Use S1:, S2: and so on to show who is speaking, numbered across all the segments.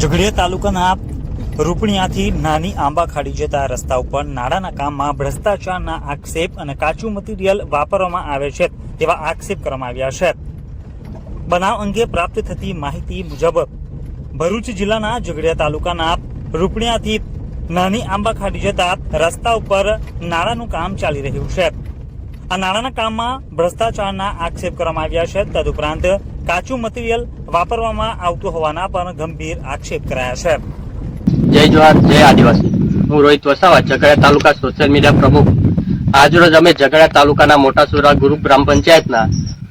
S1: ઝઘડિયા તાલુકાના રૂપણિયાથી નાની આંબા ખાડી જતા રસ્તા ઉપર નાણાંના કામમાં ભ્રષ્ટાચારના આક્ષેપ અને કાચું મટીરિયલ વાપરવામાં આવે છે તેવા આક્ષેપ કરવામાં આવ્યા છે. બનાવ અંગે પ્રાપ્ત થતી માહિતી મુજબ ભરૂચ જિલ્લાના ઝઘડિયા તાલુકાના રૂપણિયાથી નાની આંબા ખાડી જતા રસ્તા ઉપર નાણાંનું કામ ચાલી રહ્યું છે. આ નાણાંના કામમાં ભ્રષ્ટાચારના આક્ષેપ કરવામાં આવ્યા છે. તદુપરાંત કાચું મટીરિયલ વાપરવામાં આવતું હોવાના પણ ગંભીર આક્ષેપ કરાયા છે.
S2: જય જવાહર, જય આદિવાસી. હું રોહિત વસાવા ઝઘડા તાલુકા સોશિયલ મીડિયા પ્રમુખ. આજરોજ અમે ઝઘડા તાલુકાના મોટા સુરા ગુરુ ગ્રામ પંચાયતના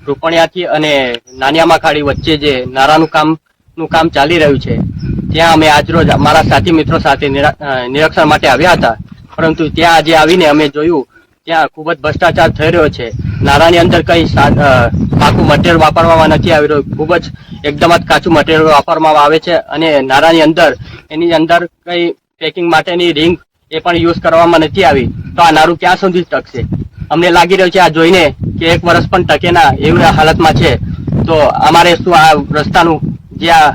S2: રૂપણિયાથી અને નાનિયામા ખાડી વચ્ચે જે નારાનું કામ, નું કામ ચાલી રહ્યું છે, ત્યાં અમે આજરોજ મારા સાથી મિત્રો સાથે નિરીક્ષણ માટે આવ્યા હતા. પરંતુ ત્યાં આજે આવીને અમે જોયું, ત્યાં ખૂબ જ ભ્રષ્ટાચાર થઈ રહ્યો છે. નારાની અંદર કઈ પાકું મટીરિયલ વાપરવામાં નથી આવી રહ્યું. ખૂબ જ એકદમ જ કાચું મટીરિયલ વાપરવામાં આવે છે અને નારાની અંદર, એની અંદર કઈ પેકિંગ માટેની રિંગ એ પણ યુઝ કરવામાં નથી આવી. તો આ નારું ક્યાં સુધી ટકશે? અમને લાગી રહ્યું છે આ જોઈને કે એક વર્ષ પણ ટકે ના એવી હાલતમાં છે. તો અમારે શું આ રસ્તાનું જે આ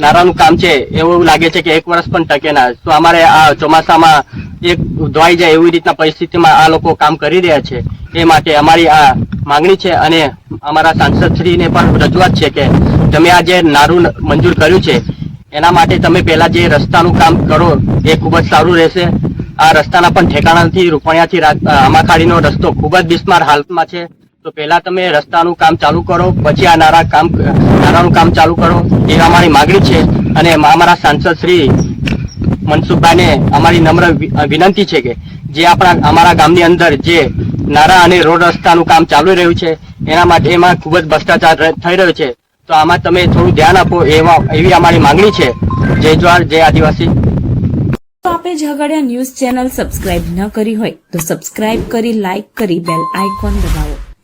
S2: નારાનું કામ છે એવું લાગે છે કે એક વર્ષ પણ ટકે ના. તો અમારે આ ચોમાસામાં એક ધોવાઈ જાય એવી રીતના પરિસ્થિતિમાં આ લોકો કામ કરી રહ્યા છે. એ માટે અમારી આ માંગણી છે અને અમારા સાંસદશ્રીને પણ રજૂઆત છે કે તમે આ જે નારું મંજૂર કર્યું છે, એના માટે તમે પહેલા જે રસ્તાનું કામ કરો એ ખૂબ જ સારું રહેશે. આ રસ્તાના પણ ઠેકાણાથી, રૂપણિયાથી આમાખાડીનો રસ્તો ખૂબ જ બિસ્માર હાલતમાં છે. તો પહેલા તમે રસ્તાનું કામ ચાલુ કરો, પછી આ નારા કામ, નારાનું કામ ચાલુ કરો. એ અમારી માગણી છે અને અમારા સાંસદ શ્રી મનસુખભાઈને અમારી નમ્ર વિનંતી છે કે જે આપણા, અમારા ગામની અંદર જે નારા અને રોડ રસ્તાનું કામ ચાલુ રહ્યું છે, એના માટે એમાં ખૂબ જ ભ્રષ્ટાચાર થઈ રહ્યો છે. તો આમાં તમે થોડું ધ્યાન આપો એવા, એવી અમારી માંગણી છે. જય જવાહર, જય આદિવાસી.
S3: આપે ઝઘડિયા ન્યૂઝ ચેનલ સબસ્ક્રાઇબ ન કરી હોય તો સબસ્ક્રાઇબ કરી, લાઇક કરી, બેલ આઇકોન દબાવો.